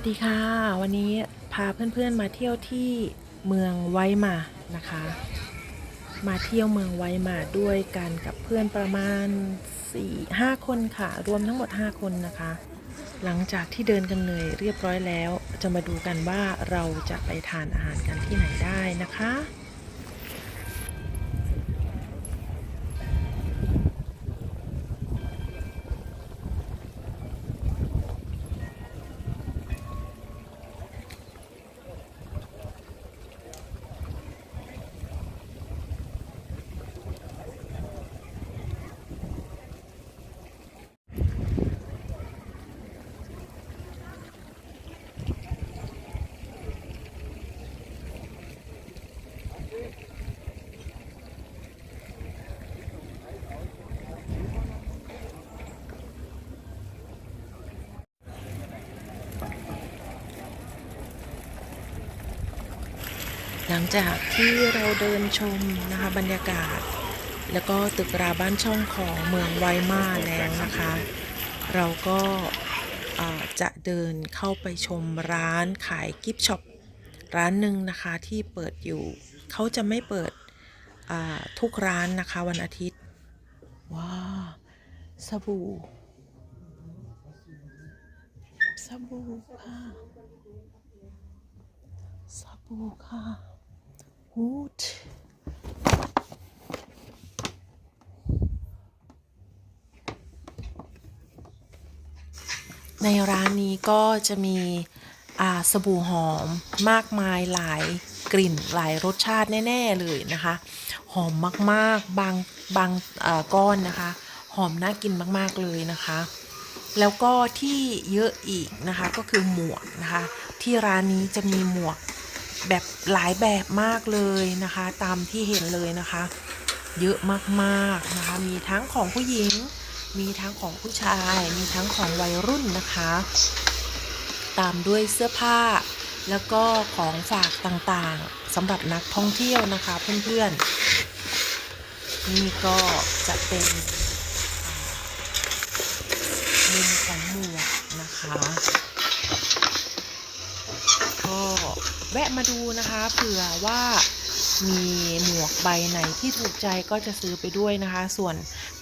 วัสดีค่ะ วันนี้พาเพื่อนๆมาเที่ยวที่เมืองไวมานะคะ มาเที่ยวเมืองไวมาด้วยกันกับเพื่อนประมาณ 4 5 คนค่ะ รวมทั้งหมด 5 คนนะคะ หลังจากที่เดินกันเหนื่อยเรียบร้อยแล้ว จะมาดูกันว่าเราจะไปทานอาหารกันที่ไหนได้นะคะ หลังจากที่เราเดินชมนะคะบรรยากาศ แล้วก็ตึกราบ้านช่องของเมืองไวมาแล้วนะคะ เราก็จะเดินเข้าไปชมร้านขายกิฟช็อปร้านหนึ่งนะคะที่เปิดอยู่ เขาจะไม่เปิดทุกร้านนะคะวันอาทิตย์ ว้าสบู่ สบู่ค่ะ สบู่ค่ะ ฮูดในร้านนี้ก็จะมีอาสบู่หอมมากมายหลายกลิ่นหลายรสชาติแน่ ๆ เลยนะคะ หอมมากๆบางบางอ่อก้อนนะคะ หอมน่ากินมากๆเลยนะคะ แล้วก็ที่เยอะอีกนะคะก็คือหมวกนะคะ ที่ร้านนี้จะมีหมวก แบบหลายแบบมากเลยนะคะ ตามที่เห็นเลยนะคะ เยอะมากๆนะคะ มีทั้งของผู้หญิง มีทั้งของผู้ชาย มีทั้งของวัยรุ่นนะคะ ตามด้วยเสื้อผ้า แล้วก็ของฝากต่างๆสำหรับนักท่องเที่ยวนะคะเพื่อนๆ นี่ก็จะเป็นมุมของหมวกนะคะ ก็ แวะมาดูนะคะเผื่อว่ามีหมวกใบไหนที่ถูกใจก็จะซื้อไปด้วยนะคะ ส่วน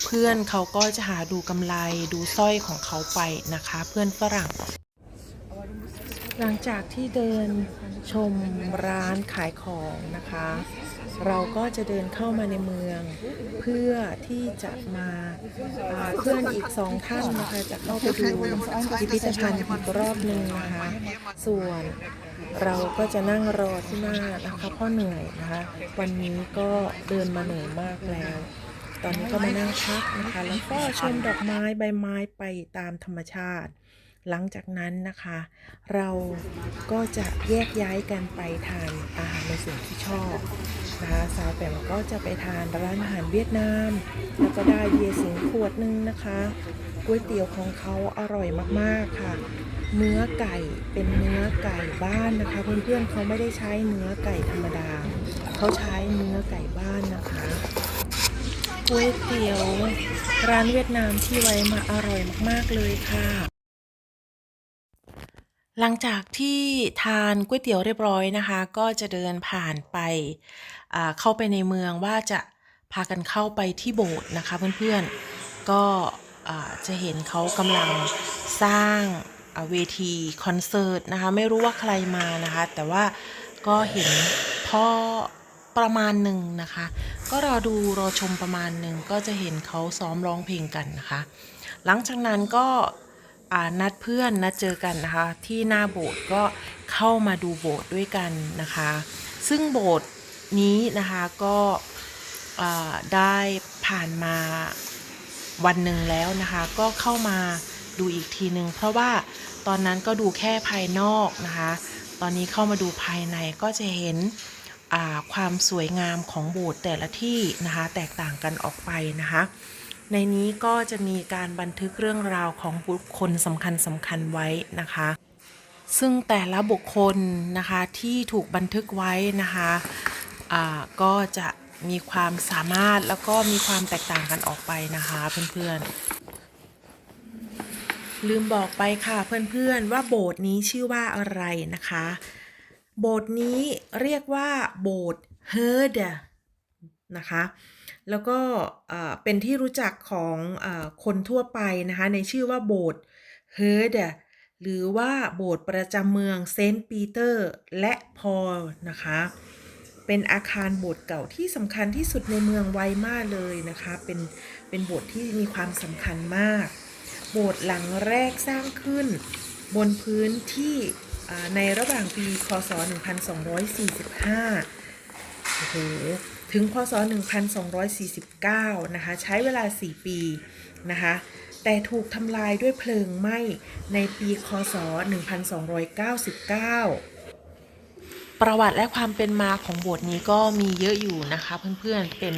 เพื่อนเขาก็จะหาดูกำไรดูสร้อยของเขาไปนะคะ เพื่อนฝรั่ง หลังจากที่เดินชมร้านขายของนะคะ เราก็จะเดินเข้ามาในเมือง เพื่อที่จะมาเพื่อนอีกสองท่านนะคะจะเข้าไปดูพิพิธภัณฑ์อีกรอบหนึ่งนะคะส่วนเราก็จะนั่งรอที่หน้านะคะเพราะเหนื่อยนะคะวันนี้ก็เดินมาเหนื่อยมากแล้ว ตอนนี้ก็มานั่งพักนะคะ แล้วก็ชมดอกไม้ใบไม้ไปตามธรรมชาติ หลังจากนั้นนะคะ เราก็จะแยกย้ายกันไปทานอาหารในสิ่งที่ชอบนะคะสาวแปมก็จะไปทานร้านอาหารเวียดนาม แล้วก็ได้เบียร์สิงขวดหนึงนะคะก๋วยเตี๋ยวของเขาอร่อยมากๆค่ะ เนื้อไก่เป็นเนื้อไก่บ้านนะคะ เพื่อนๆเขาไม่ได้ใช้เนื้อไก่ธรรมดา เขาใช้เนื้อไก่บ้านนะคะก๋วยเตี๋ยวร้านเวียดนามที่ไว้มาอร่อยมากๆเลยค่ะ หลังจากที่ทานก๋วยเตี๋ยวเรียบร้อยนะคะ ก็จะเดินผ่านไปเข้าไปในเมืองว่าจะพากันเข้าไปที่โบสถ์นะคะเพื่อนๆก็จะเห็นเขากำลังสร้างเวทีคอนเสิร์ตนะคะ ไม่รู้ว่าใครมานะคะ แต่ว่าก็เห็นพ่อประมาณหนึ่งนะคะ ก็รอดูรอชมประมาณหนึ่งก็จะเห็นเขาซ้อมร้องเพลงกันนะคะ หลังจากนั้นก็ นัดเพื่อนนัดเจอกันนะคะ ที่หน้าโบสถ์ก็เข้ามาดูโบสถ์ด้วยกันนะคะ ซึ่งโบสถ์นี้นะคะก็ได้ผ่านมาวันหนึ่งแล้วนะคะ ก็เข้ามาดูอีกทีหนึ่งเพราะว่าตอนนั้นก็ดูแค่ภายนอกนะคะ ตอนนี้เข้ามาดูภายในก็จะเห็นความสวยงามของโบสถ์แต่ละที่นะคะ แตกต่างกันออกไปนะคะ ในนี้ก็จะมีการบันทึกเรื่องราวของบุคคลสำคัญสำคัญไว้นะคะ ซึ่งแต่ละบุคคลนะคะที่ถูกบันทึกไว้นะคะอ่าก็จะมีความสามารถแล้วก็มีความแตกต่างกันออกไปนะคะเพื่อนๆ ลืมบอกไปค่ะเพื่อนๆว่าโบสถ์นี้ชื่อว่าอะไรนะคะ โบสถ์นี้เรียกว่าโบสถ์เฮอร์เด นะคะ แล้วก็เป็นที่รู้จักของอคนทั่วไปนะคะในชื่อว่าโบสถ์เฮอร์ดหรือว่าโบสถ์ประจำเมืองเซนต์ปีเตอร์และพอลนะคะ เป็นอาคารโบสถ์เก่าที่สำคัญที่สุดในเมืองไวมาเลยนะคะ เป็นเป็นโบสถ์ที่มีความสำคัญมาก โบสถ์หลังแรกสร้างขึ้นบนพื้นที่ในระหว่างปี คศ 1245 โอ้โห ถึงพศ 1249 นะคะ ใช้เวลา 4 ปีนะคะแต่ถูกทำลายด้วยเพลิงไหม้ในปีคศ 1299 ประวัติและความเป็นมาของโบสถ์นี้ก็มีเยอะอยู่นะคะ เพื่อนๆ เป็น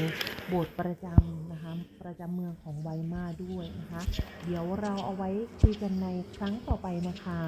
โบสถ์ประจำนะคะ ประจำเมืองของไวมาด้วยนะคะ เดี๋ยวเราเอาไว้คุยกันในครั้งต่อไปนะคะ